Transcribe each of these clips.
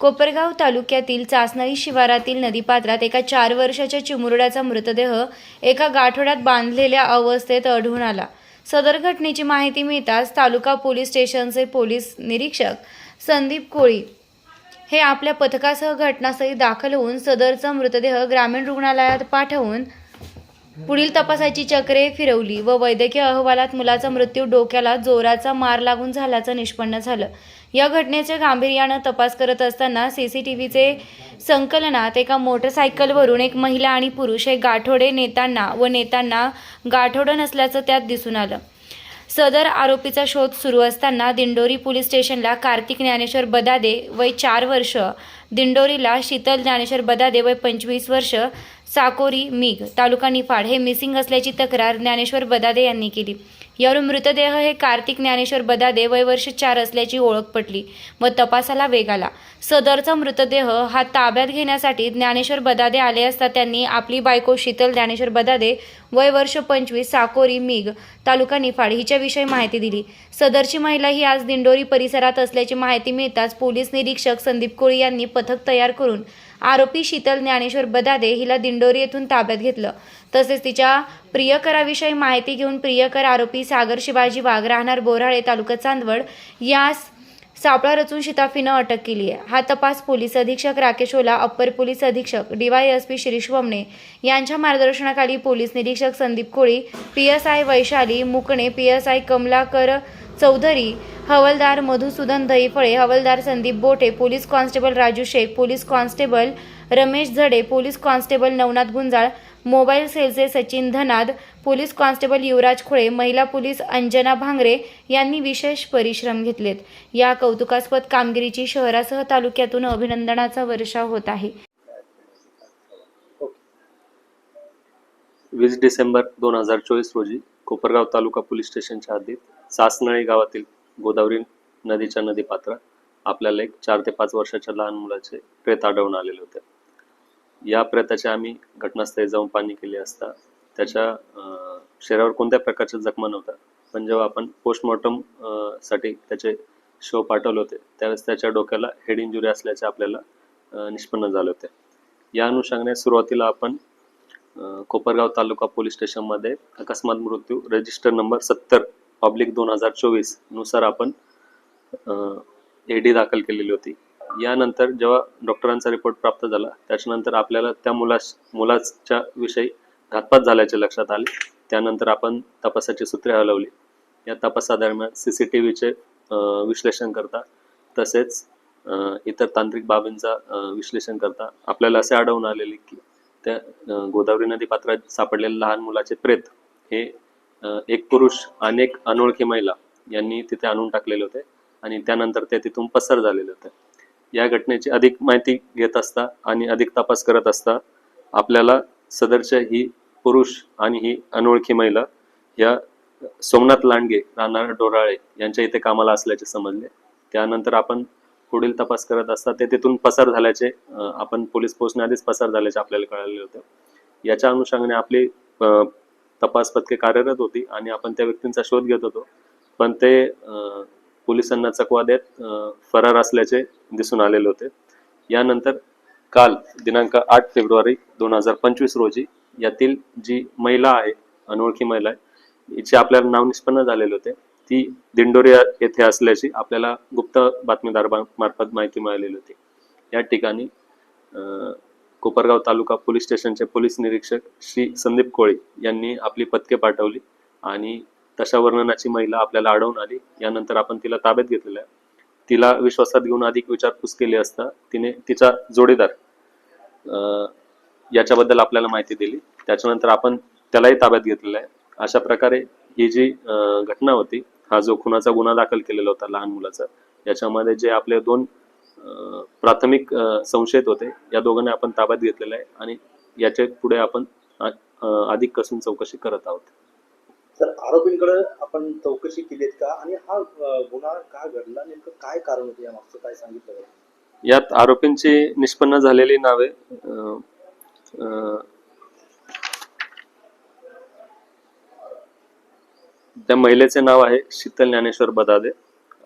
कोपरगाव तालुक्यातील चासनळी शिवारातील नदीपात्रात एका चार वर्षाच्या चिमुरड्याचा मृतदेह एका गाठोड्यात बांधलेल्या अवस्थेत आढळून आला. सदर घटनेची माहिती मिळताच तालुका पोलीस स्टेशनचे पोलीस निरीक्षक संदीप कोळी हे आपल्या पथकासह घटनास्थळी दाखल होऊन सदरचा मृतदेह ग्रामीण रुग्णालयात पाठवून पुढील तपासाची चक्रे फिरवली व वैद्यकीय अहवालात मुलाचा मृत्यू डोक्याला जोराचा मार लागून झाल्याचं निष्पन्न झालं. या घटनेच्या गांभीर्यानं तपास करत असताना सीसीटीव्हीचे संकलनात एका मोटरसायकलवरून एक महिला आणि पुरुष हे गाठोडे नेताना व नेताना गाठोडं नसल्याचं त्यात दिसून आलं. सदर आरोपीचा शोध सुरू असताना दिंडोरी पोलीस स्टेशनला कार्तिक ज्ञानेश्वर बदादे वय चार वर्ष दिंडोरीला शीतल ज्ञानेश्वर बदादे वय पंचवीस वर्ष साकोरी मिग तालुका निफाड हे मिसिंग असल्याची तक्रार ज्ञानेश्वर बदादे यांनी केली. यावरून मृतदेह हे कार्तिक ज्ञानेश्वर बदादे वयवर्ष चार असल्याची ओळख पटली व तपासाला वेग आला. सदरचा मृतदेह हा ताब्यात घेण्यासाठी ज्ञानेश्वर बदादे आले असता त्यांनी आपली बायको शीतल ज्ञानेश्वर बदादे वय वर्ष पंचवीस साकोरी मिग तालुका निफाड हिच्याविषयी माहिती दिली. सदरची महिला ही आज दिंडोरी परिसरात असल्याची माहिती मिळताच पोलीस निरीक्षक संदीप कोळी यांनी पथक तयार करून आरोपी शीतल ज्ञानेश्वर बदादे हिला दिंडोरी येथून ताब्यात घेतलं. तसेच तिच्या प्रियकराविषयी माहिती घेऊन प्रियकर आरोपी सागर शिवाजी वाघ राहणार बोराळे तालुका चांदवड यास सापळा रचून शिताफीनं अटक केली आहे. हा तपास पोलीस अधीक्षक राकेश ओला अप्पर पोलीस अधीक्षक डीवायएसपी शिरीष वमणे यांच्या मार्गदर्शनाखाली पोलीस निरीक्षक Sandeep Koli P S I Vaishali Mukane P S I Kamalakar Chaudhari havildar Madhusudan Dahiphale havildar Sandeep Bote police constable Raju Shaikh police constable Ramesh Jhade police constable Navnath Gunjal mobile सेलचे Sachin Dhanad police constable Yuvraj Khule महिला police Anjana Bhangare यांनी विशेष परिश्रम घेतलेत. या कौतुकास्पद कामगिरीची शहरासह तालुक्यातून अभिनंदनाचा वर्षाव होत आहे. वीस डिसेंबर दोन हजार चोवीस रोजी कोपरगाव तालुका पोलीस स्टेशनच्या हद्दीत सासनळी गावातील गोदावरी नदीच्या नदी नदीपात्रात आपल्याला एक चार ते पाच वर्षाच्या लहान मुलाचे प्रेत आढळून आलेले होते. या प्रेताचे आम्ही घटनास्थळी जाऊन पाणी केले असता त्याच्या शरीरावर कोणत्या प्रकारच्या जखमा नव्हत्या पण जेव्हा आपण पोस्टमॉर्टमसाठी त्याचे शव पाठवले होते त्यावेळेस त्याच्या डोक्याला हेड इंजुरी असल्याचे आपल्याला निष्पन्न झाले होते. या अनुषंगाने सुरुवातीला आपण कोपरगाव तालुका पोलीस स्टेशनमध्ये अकस्मात मृत्यू रजिस्टर नंबर सत्तर पब्लिक दोन हजार चोवीसनुसार आपण एडी दाखल केलेली होती. यानंतर जेव्हा डॉक्टरांचा रिपोर्ट प्राप्त झाला त्याच्यानंतर आपल्याला त्या मुलास मुलाच्या विषयी घातपात झाल्याचे लक्षात आले. त्यानंतर आपण तपासाची सूत्रे हलवली. या तपासादरम्यान सी सी टी व्हीचे विश्लेषण करता तसेच इतर तांत्रिक बाबींचा विश्लेषण करता. आपल्याला असे आढळून आलेले की त्या गोदावरी नदी पात्रात सापडलेल्या लहान मुलाचे प्रेत हे एक पुरुष अनेक अनोळखी महिला यांनी तिथे आणून टाकलेले होते आणि त्यानंतर ते तिथून पसार झालेले होते. या घटनेची अधिक माहिती घेत असता आणि अधिक तपास करत असता आपल्याला सदरच्या ही पुरुष आणि ही अनोळखी महिला या सोमनाथ लांडगे राहणार डोराळे यांच्या इथे कामाला असल्याचे समजले. त्यानंतर आपण पुढील तपास करत असता ते तिथून पसार झाल्याचे आपण पोलीस पोहोचण्याआधीच आधीच पसार झाल्याचे आपल्याला कळाले होते. याच्या अनुषंगाने आपली तपास पथके कार्यरत होती आणि आपण त्या व्यक्तींचा शोध घेत होतो. पण ते पोलिसांना चकवा देत फरार असल्याचे दिसून आलेले होते. यानंतर काल दिनांक आठ फेब्रुवारी दोन हजार पंचवीस रोजी यातील जी महिला आहे अनोळखी महिला आहे हिचे आपल्याला नाव निष्पन्न झालेले होते. ती दिंडोरी येथे असल्याची आपल्याला गुप्त बातमीदार मार्फत माहिती मिळालेली होती. या ठिकाणी अं, कोपरगाव तालुका पोलीस स्टेशनचे पोलीस निरीक्षक श्री संदीप कोळी यांनी आपली पथके पाठवली आणि तशा वर्णनाची महिला आपल्याला आढळून आली. यानंतर आपण तिला ताब्यात घेतलेलं आहे. तिला विश्वासात घेऊन अधिक विचारपूस केली असता तिने तिचा जोडीदार अं, याच्याबद्दल आपल्याला माहिती दिली. त्याच्यानंतर आपण त्यालाही ताब्यात घेतलेलं आहे. अशा प्रकारे ही जी घटना होती हा जो खुनाचा गुन्हा दाखल केलेला होता लहान मुलाचा याच्यामध्ये जे आपले दोन प्राथमिक संशयित होते. या दोघांना आपण ताब्यात घेतलेलं आहे आणि याच्यापुढे आपण अधिक कसून चौकशी करत आहोत. तर आरोपींकडे आपण चौकशी केलीत का? आणि हा गुन्हा का घडला? नेमकं काय कारण होतं? या मागचं काय सांगितलं? यात आरोपींची निष्पन्न झालेली नावे त्या महिलेचे नाव आहे शीतल ज्ञानेश्वर बदादे.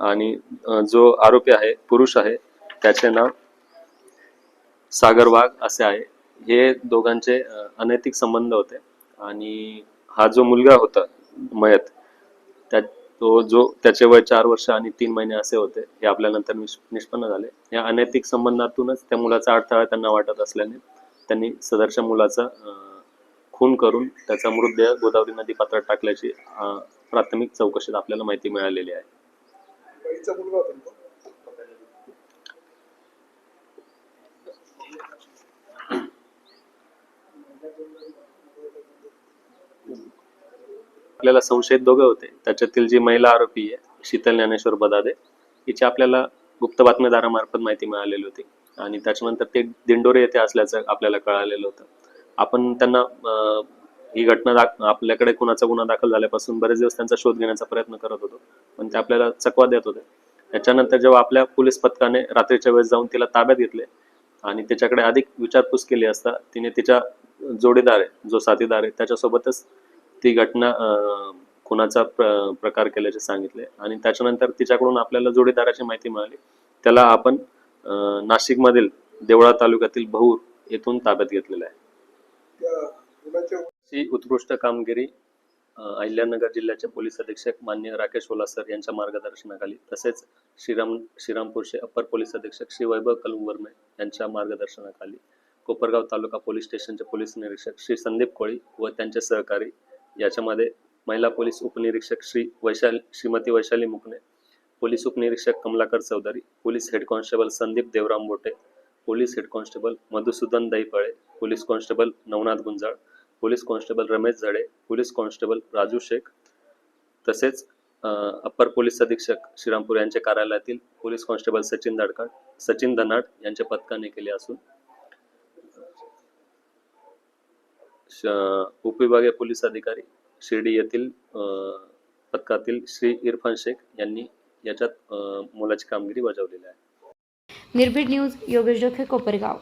आणि जो आरोपी आहे पुरुष आहे त्याचे नाव सागर वाघ असे आहे. हे दोघांचे अनैतिक संबंध होते. आणि हा जो मुलगा होता मयत त्या तो जो त्याचे वय चार वर्ष आणि तीन महिने असे होते हे आपल्या नंतर निष्पन्न झाले. या अनैतिक संबंधातूनच त्या मुलाचा अडथळा त्यांना वाटत असल्याने त्यांनी सदरच्या मुलाचा खून करून त्याचा मृतदेह गोदावरी नदी पात्रात टाकल्याची प्राथमिक चौकशीत आपल्याला माहिती मिळालेली आहे. आपल्याला संशयित दोघं होते. त्याच्यातील जी महिला आरोपी आहे शीतल ज्ञानेश्वर बदादे हिची आपल्याला गुप्त बातमीदारामार्फत माहिती मिळालेली होती. आणि त्याच्यानंतर ते दिंडोरे येथे असल्याचं आपल्याला कळालेलं होतं. आपण त्यांना ही घटना दाख आपल्याकडे कुणाचा गुन्हा दाखल झाल्यापासून बरेच दिवस त्यांचा शोध घेण्याचा प्रयत्न करत होतो. पण ते आपल्याला चकवा देत होते. त्याच्यानंतर जेव्हा आपल्या पोलीस पथकाने रात्रीच्या वेळेस जाऊन तिला ताब्यात घेतले आणि त्याच्याकडे अधिक विचारपूस केली असता तिने तिच्या जोडीदार आहे जो साथीदार आहे त्याच्यासोबतच ती घटना खुनाचा प्र- प्रकार केल्याचे सांगितले. आणि त्याच्यानंतर तिच्याकडून आपल्याला जोडीदाराची माहिती मिळाली. त्याला आपण नाशिकमधील देवळा तालुक्यातील बहुर येथून ताब्यात घेतलेलं आहे. ही उत्कृष्ट कामगिरी अहिल्यानगर जिल्ह्याचे पोलीस अधीक्षक मान्य राकेश ओलासर यांच्या मार्गदर्शनाखाली तसेच श्रीराम श्रीरामपूरचे अप्पर पोलीस अधीक्षक श्री वैभव कलुंगवर्मे यांच्या मार्गदर्शनाखाली कोपरगाव तालुका पोलीस स्टेशनचे पोलीस निरीक्षक श्री संदीप कोळी व त्यांचे सहकारी याच्यामध्ये महिला पोलीस उपनिरीक्षक श्री वैशाली श्रीमती वैशाली मुकणे पोलीस उपनिरीक्षक Kamalakar Chaudhari police head constable Sandeep Devram Bote police head constable Madhusudan Dahiphale police constable Navnath Gunjal police constable Ramesh Zade police constable Raju Shaikh तसेच अप्पर पोलीस अधीक्षक श्रीरामपूर यांच्या कार्यालयातील पोलीस कॉन्स्टेबल सचिन दडकाळ सचिन धनाड यांच्या पथकाने केले असून उपविभागीय पोलीस अधिकारी शिर्डी येथील अं, पथकातील श्री इरफान शेख यांनी याच्यात मोलाची कामगिरी बजावलेली आहे. निर्भीड न्यूज योगेश डोखे कोपरगाव.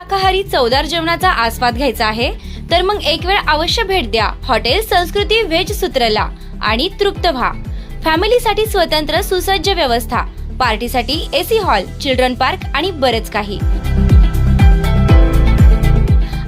शाकाहारी चवदार जेवणाचा आस्वाद घ्यायचा आहे तर मग एक वेळ अवश्य भेट द्या. हॉटेल संस्कृती व्हेज सूत्रला आणि तृप्त व्हा. फॅमिलीसाठी स्वतंत्र सुसज्ज व्यवस्था. पार्टीसाठी एसी हॉल चिल्ड्रन पार्क आणि बरेच काही.